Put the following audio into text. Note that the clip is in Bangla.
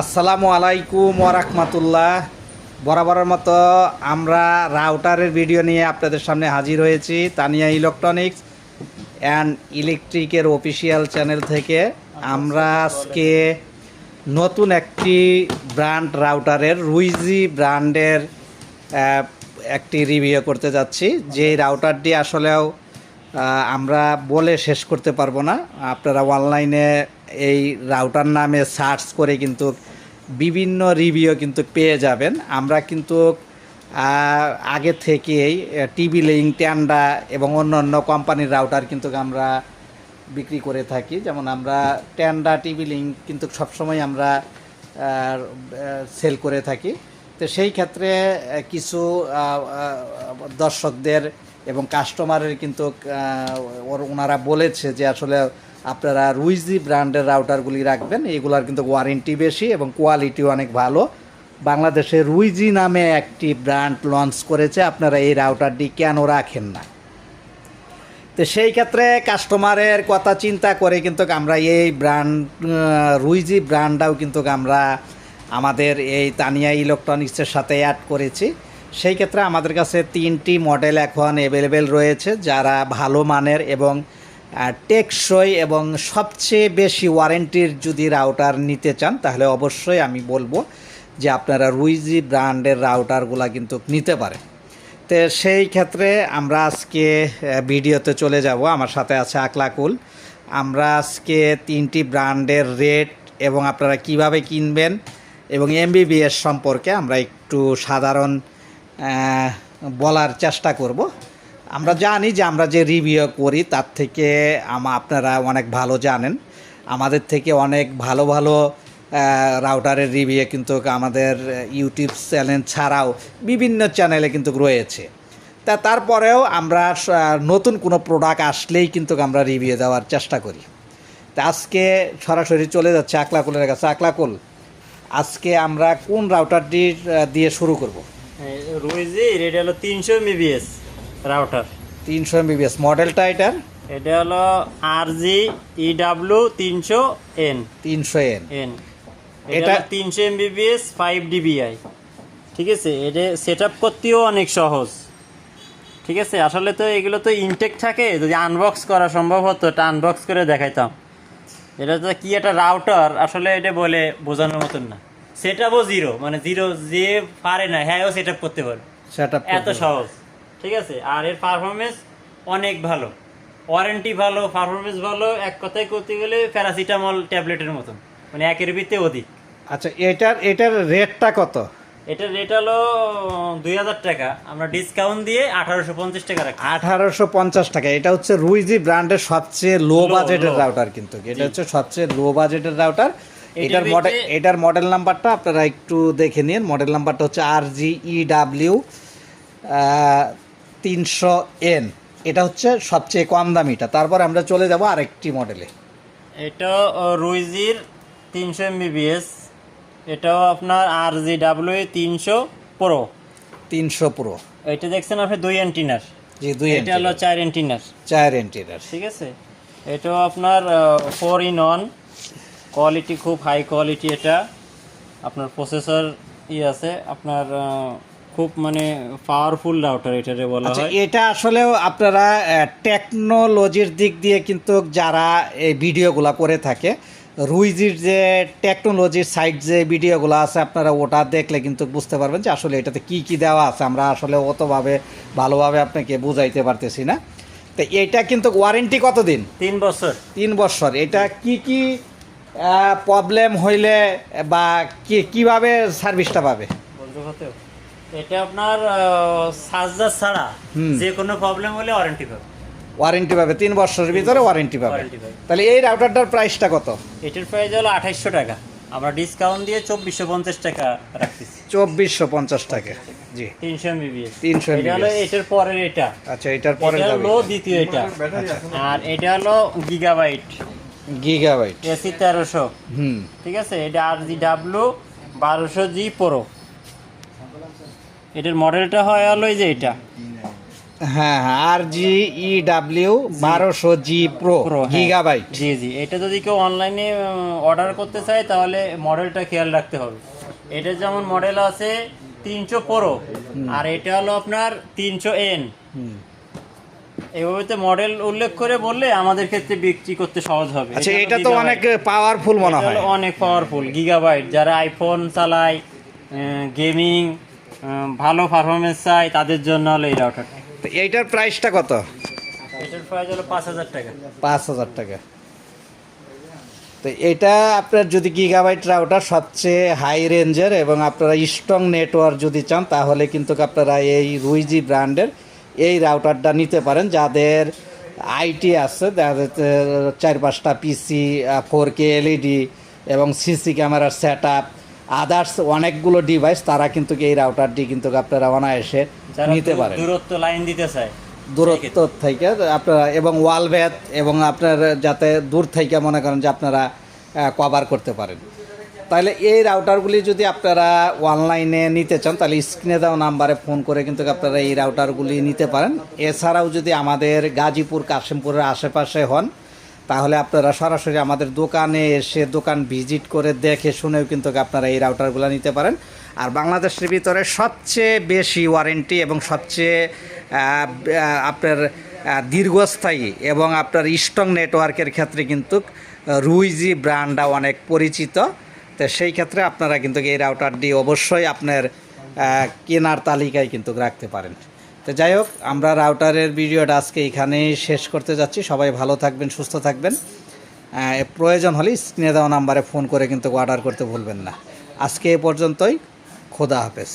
আসসালামু আলাইকুম ওরহমতুল্লাহ বরাবরের মতো আমরা রাউটারের ভিডিও নিয়ে আপনাদের সামনে হাজির হয়েছি, তানিয়া ইলেকট্রনিক্স অ্যান্ড ইলেকট্রিকের অফিসিয়াল চ্যানেল থেকে। আমরা আজকে নতুন একটি ব্র্যান্ড রাউটারের, রুইজি ব্র্যান্ডের একটি রিভিউ করতে যাচ্ছি। যে রাউটারটি আসলেও আমরা বলে শেষ করতে পারব না। আপনারা অনলাইনে এই রাউটার নামে সার্চ করে কিন্তু বিভিন্ন রিভিউ কিন্তু পেয়ে যাবেন। আমরা কিন্তু আগে থেকেই টিভি লিঙ্ক ট্যান্ডা এবং অন্য অন্য কোম্পানির রাউটার কিন্তু আমরা বিক্রি করে থাকি। যেমন আমরা ট্যান্ডা টিভি লিঙ্ক কিন্তু সবসময় আমরা সেল করে থাকি। তো সেই ক্ষেত্রে কিছু দর্শকদের এবং কাস্টমারের কিন্তু ওনারা বলেছে যে আসলে আপনারা রুইজি ব্র্যান্ডের রাউটারগুলি রাখবেন, এগুলার কিন্তু ওয়ারেন্টি বেশি এবং কোয়ালিটিও অনেক ভালো। বাংলাদেশে রুইজি নামে একটি ব্র্যান্ড লঞ্চ করেছে, আপনারা এই রাউটারটি কেন রাখেন না? তো সেই ক্ষেত্রে কাস্টমারের কথা চিন্তা করে কিন্তু আমরা এই ব্র্যান্ড রুইজি ব্র্যান্ডটাও কিন্তু আমরা আমাদের এই তানিয়া ইলেকট্রনিক্সের সাথে অ্যাড করেছি। সেই ক্ষেত্রে আমাদের কাছে তিনটি মডেল এখন অ্যাভেলেবেল রয়েছে, যারা ভালো মানের এবং টেকসই এবং সবচেয়ে বেশি ওয়ারেন্টির যদি রাউটার নিতে চান, তাহলে অবশ্যই আমি বলব যে আপনারা রুইজি ব্র্যান্ডের রাউটারগুলা কিন্তু নিতে পারেন। তো সেই ক্ষেত্রে আমরা আজকে ভিডিওতে চলে যাব। আমার সাথে আছে আকলাকুল আমরা আজকে তিনটি ব্র্যান্ডের রেট এবং আপনারা কীভাবে কিনবেন এবং এমবিবিএস সম্পর্কে আমরা একটু সাধারণ বলার চেষ্টা করব। আমরা জানি যে আমরা যে রিভিউ করি, তার থেকে আমা আপনারা অনেক ভালো জানেন। আমাদের থেকে অনেক ভালো ভালো রাউটারের রিভিউ কিন্তু আমাদের ইউটিউব চ্যানেল ছাড়াও বিভিন্ন চ্যানেলে কিন্তু রয়েছে। তা তারপরেও আমরা নতুন কোনো প্রোডাক্ট আসলেই কিন্তু আমরা রিভিউ দেওয়ার চেষ্টা করি। তা আজকে সরাসরি চলে যাচ্ছে আকলাকুলের কাছে। আকলাকুল আজকে আমরা কোন রাউটারটি দিয়ে শুরু করব? রুইজি এটা হলো তিনশো এমবিবিএস রাউটার তিনশো এমবিবিএস মডেলটা এটার? এটা হলো আর জি ইডাব্লিউ তিনশো এন তিনশো এন এন এটা- এটা তিনশো এমবিবিএস ফাইভ ডিবিআই ঠিক আছে? এটা সেট আপ করতেও অনেক সহজ। ঠিক আছে? আসলে তো এগুলো তো ইনটেক থাকে। যদি আনবক্স করা সম্ভব হতো এটা আনবক্স করে দেখাইতাম। এটা তো কি একটা রাউটার আসলে এটা বলে বোঝানোর মতন না। সেট আপও জিরো মানে জিরো যে পারে না হ্যাঁও সেট আপ করতে পারে সেট আপ এত সহজ ঠিক আছে? আর এর পারফরমেন্স অনেক ভালো। ওয়ারেন্টি ভালো পারফরমেন্স ভালো এক কথায় করতে গেলে প্যারাসিটামল ট্যাবলেটের মতন মানে একের ভিত্তে অধিক। আচ্ছা এটার এটার রেটটা কত? এটার রেট হলো দুই হাজার টাকা আমরা ডিসকাউন্ট দিয়ে আঠারোশো পঞ্চাশ টাকা রাখি। আঠারোশো পঞ্চাশ টাকা এটা হচ্ছে রুইজি ব্র্যান্ডের সবচেয়ে লো বাজেটের রাউটার কিন্তু। এটা হচ্ছে সবচেয়ে লো বাজেটের রাউটার এটার মডেল এটার মডেল নাম্বারটা আপনারা একটু দেখে নিন। মডেল নাম্বারটা হচ্ছে আর জি ই ডাব্লিউ তিনশো এন এটা হচ্ছে সবচেয়ে কম দামিটা। তারপর আমরা চলে যাব আরেকটি মডেলে। এটা রুইজির তিনশো এমবিবিএস এটাও আপনার আর জি ডাব্লিউ তিনশো প্রো তিনশো প্রো এটা দেখছেন আপনি দুই অ্যান্টিনার জি দুই এটা হলো চার অ্যান্টিনার চার এন্টিনার ঠিক আছে? এটাও আপনার ফোর ইন ওয়ান কোয়ালিটি খুব হাই কোয়ালিটি এটা। আপনার প্রসেসর ই আছে আপনার খুব মানে পাওয়ারফুল রাউটার এটারে বলা আচ্ছা হয়। এটা আসলেও আপনারা টেকনোলজির দিক দিয়ে কিন্তু যারা এই ভিডিওগুলো করে থাকে রুইজির যে টেকনোলজির সাইড যে ভিডিওগুলো আছে আপনারা ওটা দেখলে কিন্তু বুঝতে পারবেন যে আসলে এটাতে কি কি দেওয়া আছে। আমরা আসলে অতভাবে ভালোভাবে আপনাকে বুঝাইতে পারতেছি না। তো এটা কিন্তু ওয়ারেন্টি কতদিন? তিন বছর। তিন বছর। এটা কি কি প্রবলেম হইলে বা কি কীভাবে সার্ভিসটা পাবে? এটা আপনার চার্জার ছাড়া যে কোনো প্রবলেম হলে ওয়ারেন্টি পাবে। ওয়ারেন্টি পাবে তিন বছরের ভিতরে ওয়ারেন্টি পাবে। তাহলে এই রাউটারটার প্রাইসটা কত? এটার প্রাইস হলো আঠাইশশো টাকা। আমরা ডিসকাউন্ট দিয়ে চব্বিশশো পঞ্চাশ টাকা রাখতেছি। চব্বিশশো পঞ্চাশ টাকা জি। তিনশো এমবিবিএস 300 এটা হলো এটার পরের এটা। আচ্ছা এটার পরের এটা হলো দ্বিতীয় এটা। আর এটা হলো গিগাবাইট গিগাবাইট। এসি তেরোশো। হুম। ঠিক আছে? এটা আর জি ডাব্লু বারোশো জি প্রো। এটার মডেলটা হয় হলো যে এটা। হ্যাঁ হ্যাঁ আর জি। ই ডাব্লিউ বারোশো জি প্রো হ্যাঁ। গিগাবাইট। জি জি। এটা যদি কেউ অনলাইনে অর্ডার করতে চায় তাহলে মডেলটা খেয়াল রাখতে হবে। এটা যেমন মডেল আছে তিনশো প্রো আর এটা হলো আপনার তিনশো এন। এভাবে তো মডেল উল্লেখ করে বললে আমাদের ক্ষেত্রে বিক্রি করতে সহজ হবে। আচ্ছা এটা তো অনেক পাওয়ারফুল মনে হয়। অনেক পাওয়ারফুল গিগাবাইট যারা আইফোন চালায় গেমিং ভালো পারফরমেন্স চায় তাদের জন্য হলো এই রাউটারটা তো এইটার প্রাইসটা কত? এটার প্রাইস হলো পাঁচ হাজার টাকা। পাঁচ হাজার টাকা। তো এটা আপনার যদি গিগাবাইট রাউটার সবচেয়ে হাই রেঞ্জের এবং আপনারা স্ট্রং নেটওয়ার্ক যদি চান তাহলে কিন্তু আপনারা এই রুইজি ব্র্যান্ডের এই রাউটারটা নিতে পারেন। যাদের আইটি আছে যাদের চার পাঁচটা পিসি ফোর কে এলইডি এবং সিসি ক্যামেরার সেট আপ আদার্স অনেকগুলো ডিভাইস তারা কিন্তু এই রাউটারটি কিন্তু আপনারা অনায়াসে নিতে পারেন। দূরত্ব লাইন দিতে চায়। দূরত্ব থেকে আপনারা এবং ওয়াল ভেদ এবং আপনার যাতে দূর থেকে মনে করেন যে আপনারা কভার করতে পারেন। তাহলে এই রাউটারগুলি যদি আপনারা অনলাইনে নিতে চান, তাহলে স্ক্রিনে দেওয়া নাম্বারে ফোন করে কিন্তু আপনারা এই রাউটারগুলি নিতে পারেন। এছাড়াও যদি আমাদের গাজীপুর, কাশিমপুরের আশেপাশে হন, তাহলে আপনারা সরাসরি আমাদের দোকানে এসে দোকান ভিজিট করে দেখে শুনেও কিন্তু আপনারা এই রাউটারগুলো নিতে পারেন। আর বাংলাদেশের ভিতরে সবচেয়ে বেশি ওয়ারেন্টি এবং সবচেয়ে আপনার দীর্ঘস্থায়ী এবং আপনার স্ট্রং নেটওয়ার্কের ক্ষেত্রে কিন্তু রুইজি ব্র্যান্ডটা অনেক পরিচিত। তো সেই ক্ষেত্রে আপনারা কিন্তু এই রাউটারটি অবশ্যই আপনার কেনার তালিকায় কিন্তু রাখতে পারেন। তো যাই হোক, আমরা রাউটারের ভিডিওটা আজকে এখানেই শেষ করতে যাচ্ছি। সবাই ভালো থাকবেন, সুস্থ থাকবেন। প্রয়োজন হলে স্ক্রিনে দেওয়া নাম্বারে ফোন করে কিন্তু অর্ডার করতে ভুলবেন না। আজকে এ পর্যন্তই। খোদা হাফেজ।